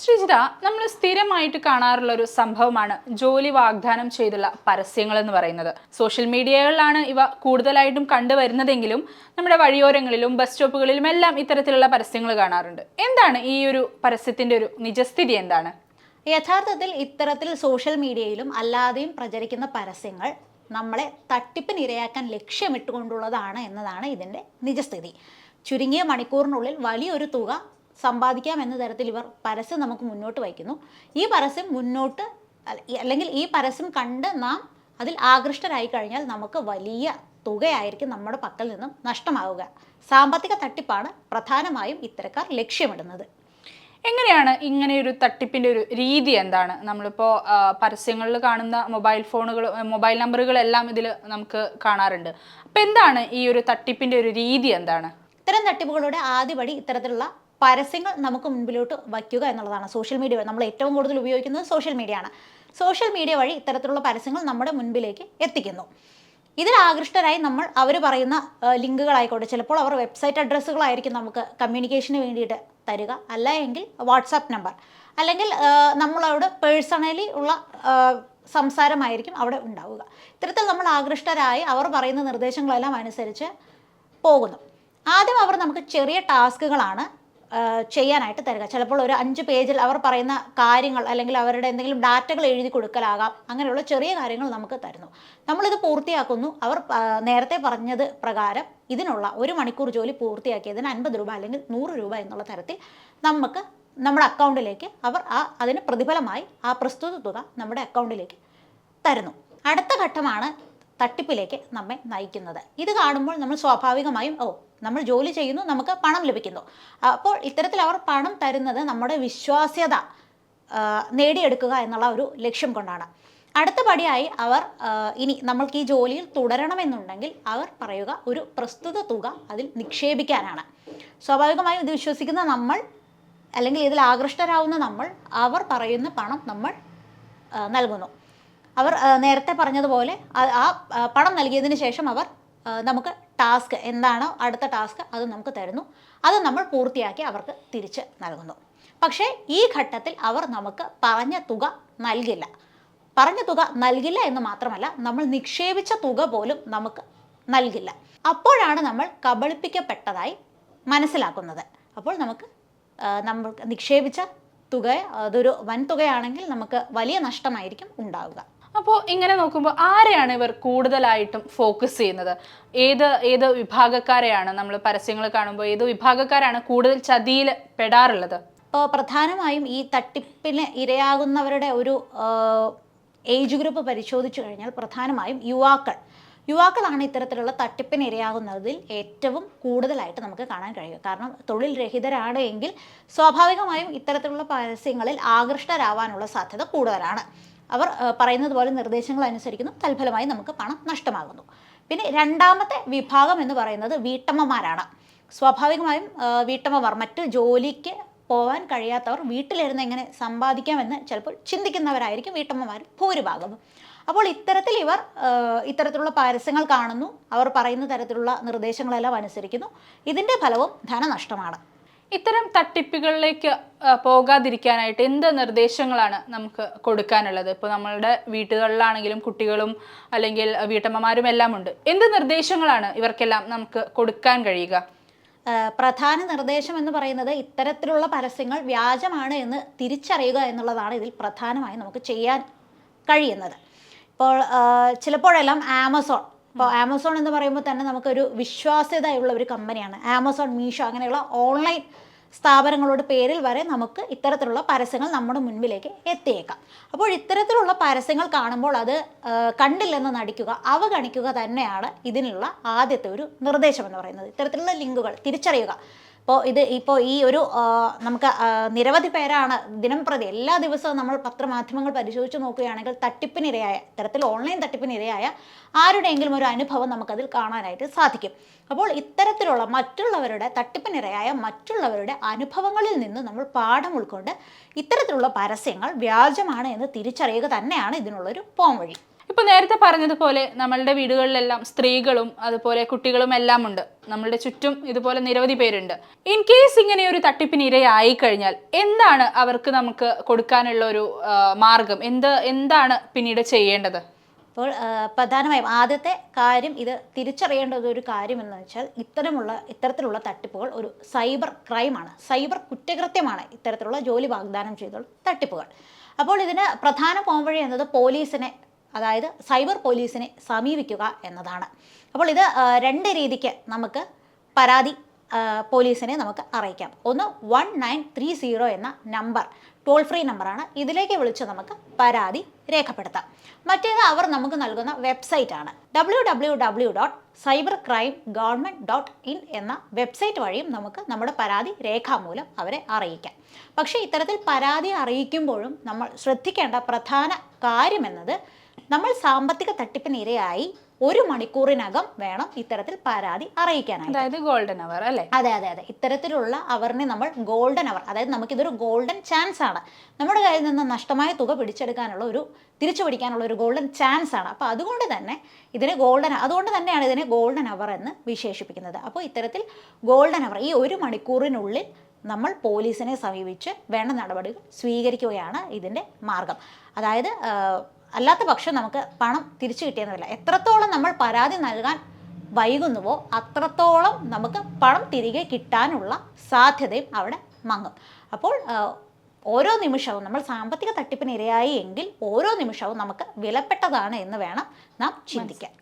ശ്രീജിത നമ്മൾ സ്ഥിരമായിട്ട് കാണാറുള്ള ഒരു സംഭവമാണ് ജോലി വാഗ്ദാനം ചെയ്തുള്ള പരസ്യങ്ങൾ എന്ന് പറയുന്നത്. സോഷ്യൽ മീഡിയകളിലാണ് ഇവ കൂടുതലായിട്ടും കണ്ടുവരുന്നതെങ്കിലും നമ്മുടെ വഴിയോരങ്ങളിലും ബസ് സ്റ്റോപ്പുകളിലും എല്ലാം ഇത്തരത്തിലുള്ള പരസ്യങ്ങൾ കാണാറുണ്ട്. എന്താണ് ഈ ഒരു പരസ്യത്തിന്റെ ഒരു നിജസ്ഥിതി എന്താണ്? യഥാർത്ഥത്തിൽ ഇത്തരത്തിൽ സോഷ്യൽ മീഡിയയിലും അല്ലാതെയും പ്രചരിക്കുന്ന പരസ്യങ്ങൾ നമ്മളെ തട്ടിപ്പിന് ഇരയാക്കാൻ ലക്ഷ്യമിട്ടുകൊണ്ടുള്ളതാണ് എന്നതാണ് ഇതിന്റെ നിജസ്ഥിതി. ചുരുങ്ങിയ മണിക്കൂറിനുള്ളിൽ വലിയൊരു തുക സമ്പാദിക്കാം എന്ന തരത്തിൽ ഇവർ പരസ്യം നമുക്ക് മുന്നോട്ട് വയ്ക്കുന്നു. ഈ പരസ്യം മുന്നോട്ട് അല്ലെങ്കിൽ ഈ പരസ്യം കണ്ട് നാം അതിൽ ആകൃഷ്ടരായി കഴിഞ്ഞാൽ നമുക്ക് വലിയ തുകയായിരിക്കും നമ്മുടെ പക്കൽ നിന്നും നഷ്ടമാവുക. സാമ്പത്തിക തട്ടിപ്പാണ് പ്രധാനമായും ഇത്തരക്കാർ ലക്ഷ്യമിടുന്നത്. എങ്ങനെയാണ് ഇങ്ങനെ ഒരു തട്ടിപ്പിന്റെ ഒരു രീതി എന്താണ്? നമ്മളിപ്പോൾ പരസ്യങ്ങളിൽ കാണുന്ന മൊബൈൽ ഫോണുകൾ മൊബൈൽ നമ്പറുകളെല്ലാം ഇതിൽ നമുക്ക് കാണാറുണ്ട്. അപ്പോൾ എന്താണ് ഈ ഒരു തട്ടിപ്പിന്റെ ഒരു രീതി എന്താണ്? ഇത്തരം തട്ടിപ്പുകളുടെ ആദ്യപടി ഇത്തരത്തിലുള്ള പരസ്യങ്ങൾ നമുക്ക് മുൻപിലോട്ട് വയ്ക്കുക എന്നുള്ളതാണ് സോഷ്യൽ മീഡിയ നമ്മൾ ഏറ്റവും കൂടുതൽ ഉപയോഗിക്കുന്നത് സോഷ്യൽ മീഡിയ ആണ്. സോഷ്യൽ മീഡിയ വഴി ഇത്തരത്തിലുള്ള പരസ്യങ്ങൾ നമ്മുടെ മുൻപിലേക്ക് എത്തിക്കുന്നു. ഇതിൽ ആകൃഷ്ടരായി നമ്മൾ അവർ പറയുന്ന ലിങ്കുകളായിക്കോട്ടെ ചിലപ്പോൾ അവർ വെബ്സൈറ്റ് അഡ്രസ്സുകളായിരിക്കും നമുക്ക് കമ്മ്യൂണിക്കേഷന് വേണ്ടിയിട്ട് തരിക. അല്ല എങ്കിൽ വാട്സാപ്പ് നമ്പർ അല്ലെങ്കിൽ നമ്മളവിടെ പേഴ്സണലി ഉള്ള സംസാരമായിരിക്കും അവിടെ ഉണ്ടാവുക. ഇത്തരത്തിൽ നമ്മൾ ആകൃഷ്ടരായി അവർ പറയുന്ന നിർദ്ദേശങ്ങളെല്ലാം അനുസരിച്ച് പോകുന്നു. ആദ്യം അവർ നമുക്ക് ചെറിയ ടാസ്കുകളാണ് ചെയ്യാനായിട്ട് തരിക. ചിലപ്പോൾ ഒരു അഞ്ച് പേജിൽ അവർ പറയുന്ന കാര്യങ്ങൾ അല്ലെങ്കിൽ അവരുടെ എന്തെങ്കിലും ഡാറ്റകൾ എഴുതി കൊടുക്കലാകാം. അങ്ങനെയുള്ള ചെറിയ കാര്യങ്ങൾ നമുക്ക് തരുന്നു. നമ്മളിത് പൂർത്തിയാക്കുന്നു. അവർ നേരത്തെ പറഞ്ഞത് പ്രകാരം ഇതിനുള്ള ഒരു മണിക്കൂർ ജോലി പൂർത്തിയാക്കിയതിന് അൻപത് രൂപ അല്ലെങ്കിൽ നൂറ് രൂപ എന്നുള്ള തരത്തിൽ നമുക്ക് നമ്മുടെ അക്കൗണ്ടിലേക്ക് അവർ ആ അതിന് പ്രതിഫലമായി ആ പ്രസ്തുത തുക നമ്മുടെ അക്കൗണ്ടിലേക്ക് തരുന്നു. അടുത്ത ഘട്ടമാണ് തട്ടിപ്പിലേക്ക് നമ്മെ നയിക്കുന്നത്. ഇത് കാണുമ്പോൾ നമ്മൾ സ്വാഭാവികമായും ഓ നമ്മൾ ജോലി ചെയ്യുന്നു നമുക്ക് പണം ലഭിക്കുന്നു. അപ്പോൾ ഇത്തരത്തിൽ അവർ പണം തരുന്നത് നമ്മുടെ വിശ്വാസ്യത നേടിയെടുക്കുക എന്നുള്ള ഒരു ലക്ഷ്യം കൊണ്ടാണ്. അടുത്ത പടിയായി അവർ ഇനി നമ്മൾക്ക് ഈ ജോലിയിൽ തുടരണമെന്നുണ്ടെങ്കിൽ അവർ പറയുക ഒരു പ്രസ്തുത തുക അതിൽ നിക്ഷേപിക്കാനാണ്. സ്വാഭാവികമായും ഇത് വിശ്വസിക്കുന്ന നമ്മൾ അല്ലെങ്കിൽ ഇതിൽ ആകൃഷ്ടരാകുന്ന നമ്മൾ അവർ പറയുന്ന പണം നമ്മൾ നൽകുന്നു. അവർ നേരത്തെ പറഞ്ഞതുപോലെ ആ, പണം നൽകിയതിന് ശേഷം അവർ നമുക്ക് ടാസ്ക് എന്താണോ അടുത്ത ടാസ്ക് അത് നമുക്ക് തരുന്നു. അത് നമ്മൾ പൂർത്തിയാക്കി അവർക്ക് തിരിച്ച് നൽകുന്നു. പക്ഷേ ഈ ഘട്ടത്തിൽ അവർ നമുക്ക് പറഞ്ഞ തുക നൽകില്ല. പറഞ്ഞ തുക നൽകില്ല എന്ന് മാത്രമല്ല നമ്മൾ നിക്ഷേപിച്ച തുക പോലും നമുക്ക് നൽകില്ല. അപ്പോഴാണ് നമ്മൾ കബളിപ്പിക്കപ്പെട്ടതായി മനസ്സിലാക്കുന്നത്. അപ്പോൾ നമുക്ക് നമ്മൾ നിക്ഷേപിച്ച തുക അതൊരു വൻ തുകയാണെങ്കിൽ നമുക്ക് വലിയ നഷ്ടമായിരിക്കും ഉണ്ടാവുക. അപ്പോൾ ഇങ്ങനെ നോക്കുമ്പോൾ ആരെയാണ് ഇവർ കൂടുതലായിട്ടും ഫോക്കസ് ചെയ്യുന്നത്? ഏത് ഏത് വിഭാഗക്കാരെയാണ് നമ്മൾ പരസ്യങ്ങൾ കാണുമ്പോൾ ഏത് വിഭാഗക്കാരാണ് കൂടുതൽ ചതിയിൽ പെടാറുള്ളത്? ഇപ്പോൾ പ്രധാനമായും ഈ തട്ടിപ്പിന് ഇരയാകുന്നവരുടെ ഒരു ഏജ് ഗ്രൂപ്പ് പരിശോധിച്ചു കഴിഞ്ഞാൽ പ്രധാനമായും യുവാക്കൾ. യുവാക്കളാണ് ഇത്തരത്തിലുള്ള തട്ടിപ്പിന് ഇരയാകുന്നതിൽ ഏറ്റവും കൂടുതലായിട്ട് നമുക്ക് കാണാൻ കഴിയും കാരണം തൊഴിൽ രഹിതരാണ് എങ്കിൽ സ്വാഭാവികമായും ഇത്തരത്തിലുള്ള പരസ്യങ്ങളിൽ ആകൃഷ്ടരാവാനുള്ള സാധ്യത കൂടുതലാണ്. അവർ പറയുന്നത് പോലെ നിർദ്ദേശങ്ങൾ അനുസരിക്കുന്നു. തൽഫലമായി നമുക്ക് പണം നഷ്ടമാകുന്നു. പിന്നെ രണ്ടാമത്തെ വിഭാഗം എന്ന് പറയുന്നത് വീട്ടമ്മമാരാണ്. സ്വാഭാവികമായും വീട്ടമ്മമാർ മറ്റ് ജോലിക്ക് പോകാൻ കഴിയാത്തവർ വീട്ടിലിരുന്ന് എങ്ങനെ സമ്പാദിക്കാമെന്ന് ചിലപ്പോൾ ചിന്തിക്കുന്നവരായിരിക്കും വീട്ടമ്മമാർ ഭൂരിഭാഗവും. അപ്പോൾ ഇത്തരത്തിൽ ഇവർ ഇത്തരത്തിലുള്ള പരസ്യങ്ങൾ കാണുന്നു. അവർ പറയുന്ന തരത്തിലുള്ള നിർദ്ദേശങ്ങളെല്ലാം അനുസരിക്കുന്നു. ഇതിന്റെ ഫലവും ധനനഷ്ടമാണ്. ഇത്തരം തട്ടിപ്പുകളിലേക്ക് പോകാതിരിക്കാനായിട്ട് എന്ത് നിർദ്ദേശങ്ങളാണ് നമുക്ക് കൊടുക്കാനുള്ളത്? ഇപ്പോൾ നമ്മളുടെ വീടുകളിലാണെങ്കിലും കുട്ടികളും അല്ലെങ്കിൽ വീട്ടമ്മമാരും എല്ലാം ഉണ്ട്. എന്ത് നിർദ്ദേശങ്ങളാണ് ഇവർക്കെല്ലാം നമുക്ക് കൊടുക്കാൻ കഴിയുക? പ്രധാന നിർദ്ദേശം എന്ന് പറയുന്നത് ഇത്തരത്തിലുള്ള പരസ്യങ്ങൾ വ്യാജമാണ് എന്ന് തിരിച്ചറിയുക എന്നുള്ളതാണ് ഇതിൽ പ്രധാനമായി നമുക്ക് ചെയ്യാൻ കഴിയുന്നത്. ഇപ്പോൾ ചിലപ്പോഴെല്ലാം ആമസോൺ ഇപ്പോൾ ആമസോൺ എന്ന് പറയുമ്പോൾ തന്നെ നമുക്കൊരു വിശ്വാസ്യതയുള്ള ഒരു കമ്പനിയാണ്. ആമസോൺ മീഷോ അങ്ങനെയുള്ള ഓൺലൈൻ സ്ഥാപനങ്ങളുടെ പേരിൽ വരെ നമുക്ക് ഇത്തരത്തിലുള്ള പരസ്യങ്ങൾ നമ്മുടെ മുൻപിലേക്ക് എത്തിയേക്കാം. അപ്പോൾ ഇത്തരത്തിലുള്ള പരസ്യങ്ങൾ കാണുമ്പോൾ അത് കണ്ടില്ലെന്ന് നടിക്കുക അവഗണിക്കുക തന്നെയാണ് ഇതിനുള്ള ആദ്യത്തെ ഒരു നിർദ്ദേശം എന്ന് പറയുന്നത്. ഇത്തരത്തിലുള്ള ലിങ്കുകൾ തിരിച്ചറിയുക. ഇപ്പോൾ ഇത് ഇപ്പോൾ ഈ ഒരു നമുക്ക് നിരവധി പേരാണ് ദിനം പ്രതി എല്ലാ ദിവസവും നമ്മൾ പത്രമാധ്യമങ്ങൾ പരിശോധിച്ച് നോക്കുകയാണെങ്കിൽ തട്ടിപ്പിനിരയായ ഇത്തരത്തിൽ ഓൺലൈൻ തട്ടിപ്പിനിരയായ ആരുടെയെങ്കിലും ഒരു അനുഭവം നമുക്കതിൽ കാണാനായിട്ട് സാധിക്കും. അപ്പോൾ ഇത്തരത്തിലുള്ള മറ്റുള്ളവരുടെ തട്ടിപ്പിനിരയായ മറ്റുള്ളവരുടെ അനുഭവങ്ങളിൽ നിന്ന് നമ്മൾ പാഠം ഉൾക്കൊണ്ട് ഇത്തരത്തിലുള്ള പരസ്യങ്ങൾ വ്യാജമാണ് എന്ന് തിരിച്ചറിയുക തന്നെയാണ് ഇതിനുള്ളൊരു പോംവഴി. ഇപ്പൊ നേരത്തെ പറഞ്ഞതുപോലെ നമ്മളുടെ വീടുകളിലെല്ലാം സ്ത്രീകളും അതുപോലെ കുട്ടികളും എല്ലാം ഉണ്ട്. നമ്മളുടെ ചുറ്റും ഇതുപോലെ നിരവധി പേരുണ്ട്. ഇൻ കേസ് ഇങ്ങനെ ഒരു തട്ടിപ്പിന് ഇരയായി കഴിഞ്ഞാൽ എന്താണ് അവർക്ക് നമുക്ക് കൊടുക്കാനുള്ള ഒരു മാർഗം? എന്ത് എന്താണ് പിന്നീട് ചെയ്യേണ്ടത്? അപ്പോൾ പ്രധാനമായും ആദ്യത്തെ കാര്യം ഇത് തിരിച്ചറിയേണ്ടത് ഒരു കാര്യം എന്ന് വെച്ചാൽ ഇത്തരമുള്ള ഇത്തരത്തിലുള്ള തട്ടിപ്പുകൾ ഒരു സൈബർ ക്രൈമാണ്. സൈബർ കുറ്റകൃത്യമാണ് ഇത്തരത്തിലുള്ള ജോലി വാഗ്ദാനം ചെയ്തുള്ള തട്ടിപ്പുകൾ. അപ്പോൾ ഇതിന് പ്രധാന പോംവഴി എന്നത് പോലീസിനെ അതായത് സൈബർ പോലീസിനെ സമീപിക്കുക എന്നതാണ്. അപ്പോൾ ഇത് രണ്ട് രീതിക്ക് നമുക്ക് പരാതി പോലീസിനെ നമുക്ക് അറിയിക്കാം. ഒന്ന് വൺ നയൻ ത്രീ സീറോ എന്ന നമ്പർ ടോൾ ഫ്രീ നമ്പറാണ്. ഇതിലേക്ക് വിളിച്ച് നമുക്ക് പരാതി രേഖപ്പെടുത്താം. മറ്റേത് അവർ നമുക്ക് നൽകുന്ന വെബ്സൈറ്റ് ആണ്. W W W dot cyber crime government dot in എന്ന വെബ്സൈറ്റ് വഴിയും നമുക്ക് നമ്മുടെ പരാതി രേഖാമൂലം അവരെ അറിയിക്കാം. പക്ഷേ ഇത്തരത്തിൽ പരാതി അറിയിക്കുമ്പോഴും നമ്മൾ ശ്രദ്ധിക്കേണ്ട പ്രധാന കാര്യമെന്നത് നമ്മൾ സാമ്പത്തിക തട്ടിപ്പിന് ഇരയായി ഒരു മണിക്കൂറിനകം വേണം ഇത്തരത്തിൽ പരാതി അറിയിക്കാനായിട്ട്. അതായത് ഗോൾഡൻ അവർ അല്ലേ? അതെ അതെ അതെ. ഇത്തരത്തിലുള്ള അവറിനെ നമ്മൾ ഗോൾഡൻ അവർ അതായത് നമുക്കിതൊരു ഗോൾഡൻ ചാൻസ് ആണ്. നമ്മുടെ കയ്യിൽ നിന്ന് നഷ്ടമായ തുക പിടിച്ചെടുക്കാനുള്ള ഒരു തിരിച്ചു പിടിക്കാനുള്ള ഒരു ഗോൾഡൻ ചാൻസ് ആണ്. അപ്പോൾ അതുകൊണ്ട് തന്നെ ഇതിനെ ഗോൾഡൻ അതുകൊണ്ട് തന്നെയാണ് ഇതിനെ ഗോൾഡൻ അവർ എന്ന് വിശേഷിപ്പിക്കുന്നത്. അപ്പോൾ ഇത്തരത്തിൽ ഗോൾഡൻ അവർ ഈ ഒരു മണിക്കൂറിനുള്ളിൽ നമ്മൾ പോലീസിനെ സമീപിച്ച് വേണ്ട നടപടികൾ സ്വീകരിക്കുകയാണ് ഇതിന്റെ മാർഗം. അതായത് അല്ലാത്ത പക്ഷം നമുക്ക് പണം തിരിച്ചു കിട്ടിയെന്നില്ല. എത്രത്തോളം നമ്മൾ പരാതി നൽകാൻ വൈകുന്നുവോ അത്രത്തോളം നമുക്ക് പണം തിരികെ കിട്ടാനുള്ള സാധ്യതയും അവിടെ മങ്ങും. അപ്പോൾ ഓരോ നിമിഷവും നമ്മൾ സാമ്പത്തിക തട്ടിപ്പിന് ഇരയായി എങ്കിൽ ഓരോ നിമിഷവും നമുക്ക് വിലപ്പെട്ടതാണ് എന്ന് വേണം നാം ചിന്തിക്കാൻ.